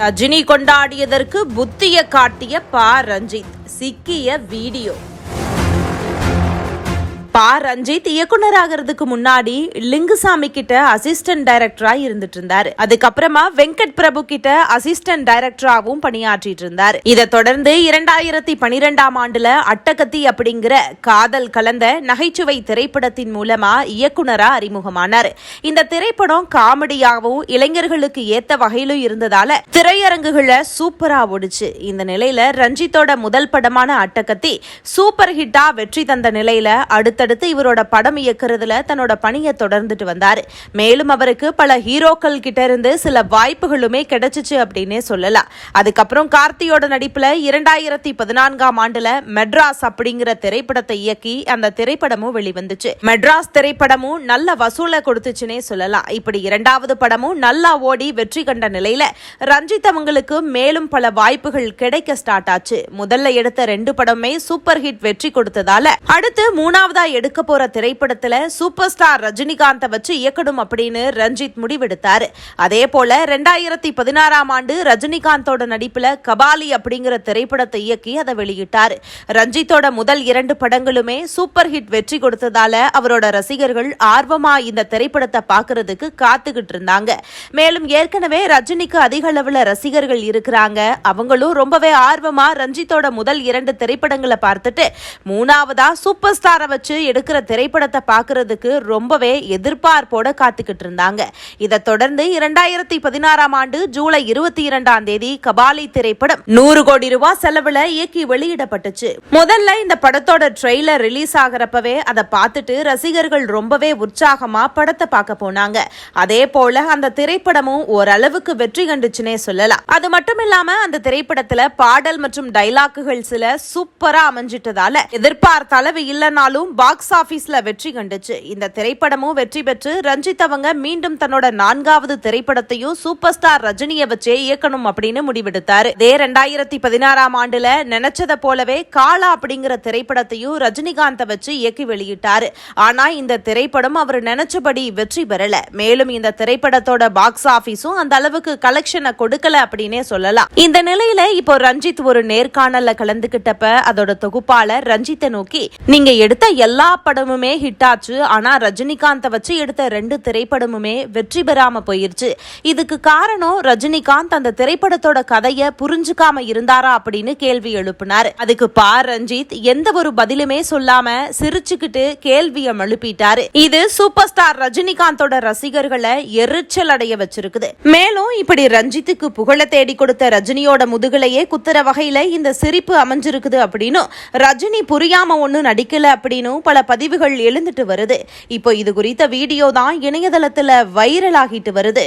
ரஜினி கொண்டாடியதற்கு புத்திய காட்டிய பா ரஞ்சித் சிக்கிய வீடியோ. பா ரஞ்சித் இயக்குனராகிறதுக்கு முன்னாடி லிங்குசாமி கிட்ட அசிஸ்டன்ட் டைரக்டரா இருந்துட்டு இருந்தாரு. அதுக்கப்புறமா வெங்கட் பிரபு கிட்ட அசிஸ்டன்ட் டைரக்டராகவும் பணியாற்றிட்டு இருந்தாரு. இதை தொடர்ந்து இரண்டாயிரத்தி பனிரெண்டாம் ஆண்டுல அட்டகத்தி அப்படிங்கிற காதல் கலந்த நகைச்சுவை திரைப்படத்தின் மூலமா இயக்குனரா அறிமுகமானார். இந்த திரைப்படம் காமெடியாகவும் இளைஞர்களுக்கு ஏத்த வகையிலும் இருந்ததால திரையரங்குகளை சூப்பரா ஓடுச்சு. இந்த நிலையில ரஞ்சித்தோட முதல் படமான அட்டகத்தி சூப்பர் ஹிட்டா வெற்றி தந்த நிலையில அடுத்தடுத்து இவரோட படம் இயக்குறதுல தன்னோட பணியை தொடர்ந்துட்டு வந்தார். மேலும் அவருக்கு பல ஹீரோக்கள் கிட்ட இருந்து சில வாய்ப்புகளுமே கிடைச்சிச்சு அப்படின்னே சொல்லலாம். அதுக்கப்புறம் கார்த்தியோட நடிப்புல இரண்டாயிரத்தி பதினான்காம் ஆண்டுல மெட்ராஸ் அப்படிங்கிற திரைப்படத்தை இயக்கி அந்த திரைப்படமும் வெளிவந்துச்சு. மெட்ராஸ் திரைப்படமும் நல்ல வசூலை கொடுத்துச்சுன்னே சொல்லலாம். இப்படி இரண்டாவது படமும் நல்லா ஓடி வெற்றி கண்ட நிலையில ரஞ்சித் அவங்களுக்கு மேலும் பல வாய்ப்புகள் கிடைக்க ஸ்டார்ட் ஆச்சு. முதல்ல எடுத்த ரெண்டு படமே சூப்பர் ஹிட் வெற்றி கொடுத்ததால அடுத்து மூணாவதா எடுக்க போற திரைப்படத்துல சூப்பர் ஸ்டார் ரஜினிகாந்தை வச்சு இயக்கணும் அப்படின்னு ரஞ்சித் முடிவெடுத்தார். அதே போல ரெண்டாயிரத்தி பதினாறாம் ஆண்டு ரஜினிகாந்தோட நடிப்புல கபாலி அப்படிங்கிற திரைப்படத்தை இயக்கி அதை வெளியிட்டார். ரஞ்சித்தோட முதல் இரண்டு படங்களுமே சூப்பர் ஹிட் வெற்றி கொடுத்ததால அவரோட ரசிகர்கள் ஆர்வமா இந்த திரைப்படத்தை பார்க்கறதுக்கு காத்துக்கிட்டு இருந்தாங்க. மேலும் ஏற்கனவே ரஜினிக்கு அதிக அளவுல ரசிகர்கள் இருக்கிறாங்க. அவங்களும் ரொம்பவே ஆர்வமா ரஞ்சித்தோட முதல் இரண்டு திரைப்படங்களை பார்த்துட்டு மூணாவதா சூப்பர் ஸ்டாரை வச்சு எடுக்கிற திரைப்படத்தை பார்க்கறதுக்கு ரொம்பவே எதிர்பார்ப்போட காத்துக்கிட்டு இருந்தாங்க. இதை தொடர்ந்து இரண்டாயிரத்தி பதினாறாம் ஆண்டு ஜூலை இருபத்தி இரண்டாம் தேதி கபாலி திரைப்படம் நூறு கோடி ரூபாய் செலவுல இயக்கி வெளியிடப்பட்டுச்சு. முதல்ல இந்த படத்தோட ட்ரெய்லர் ரிலீஸ் ஆகிறப்பவே அதை பார்த்துட்டு ரசிகர்கள் ரொம்பவே உற்சாகமா படத்தை பார்க்க போனாங்க. அதே போல அந்த திரைப்படமும் ஓரளவுக்கு வெற்றி கண்டுச்சுனே சொல்லலாம். அது மட்டும் இல்லாம அந்த திரைப்படத்துல பாடல் மற்றும் டைலாக்குகள் சில சூப்பரா அமைஞ்சிட்டதால எதிர்பார்த்த அளவு இல்லைனாலும் பாக்ஸ் பாக்ஸ் ஆஃபீஸில் வெற்றி கண்டுச்சு. இந்த திரைப்படமும் வெற்றி பெற்று ரஞ்சித் அவங்க மீண்டும் தன்னோட நான்காவது திரைப்படத்தையும் சூப்பர் ஸ்டார் ரஜினியை வச்சே இயக்கணும் அப்படின்னு முடிவெடுத்தாரு. இதே ரெண்டாயிரத்தி பதினாறாம் ஆண்டுல நினைச்சதை போலவே காலா அப்படிங்கிற திரைப்படத்தையும் ரஜினிகாந்தை வச்சு இயக்கி வெளியிட்டாரு. ஆனா இந்த திரைப்படம் அவர் நினைச்சபடி வெற்றி பெறல. மேலும் இந்த திரைப்படத்தோட பாக்ஸ் ஆபீஸும் அந்த அளவுக்கு கலெக்ஷனை கொடுக்கல அப்படின்னே சொல்லலாம். இந்த நிலையில இப்போ ரஞ்சித் ஒரு நேர்காணல்ல கலந்துகிட்டப்ப அதோட தொகுப்பாளர் ரஞ்சித்தை நோக்கி நீங்க எடுத்த எல்லா படமுமே ஹிட் ஆச்சு ஆனால் ரஜினிகாந்தை வச்சு எடுத்த ரெண்டு திரைப்படமுமே வெற்றி பெறாம போயிருச்சு. இதுக்கு காரணம் ரஜினிகாந்த் அந்த திரைப்படத்தோட கதையை புரிஞ்சுக்காம இருந்தாரா அப்படின்னு கேள்வி எழுப்பினார். அதுக்கு பா. ரஞ்சித் எந்த ஒரு பதிலுமே சொல்லாம சிரிச்சுக்கிட்டு கேள்வியை எழுப்பிட்டாரு. இது சூப்பர் ஸ்டார் ரஜினிகாந்தோட ரசிகர்களை எரிச்சல் அடைய வச்சிருக்குது. மேலும் இப்படி ரஞ்சித்துக்கு புகழ தேடி கொடுத்த ரஜினியோட முதுகலையே குத்துற வகையில இந்த சிரிப்பு அமைஞ்சிருக்குது அப்படின்னும் ரஜினி புரியாம ஒண்ணு நடிக்கல அப்படின்னும் பல பதிவுகள் எழுந்துட்டு வருது. இப்போ இது குறித்த வீடியோ தான் இணையதளத்தில் வைரல் ஆகிட்டு வருது.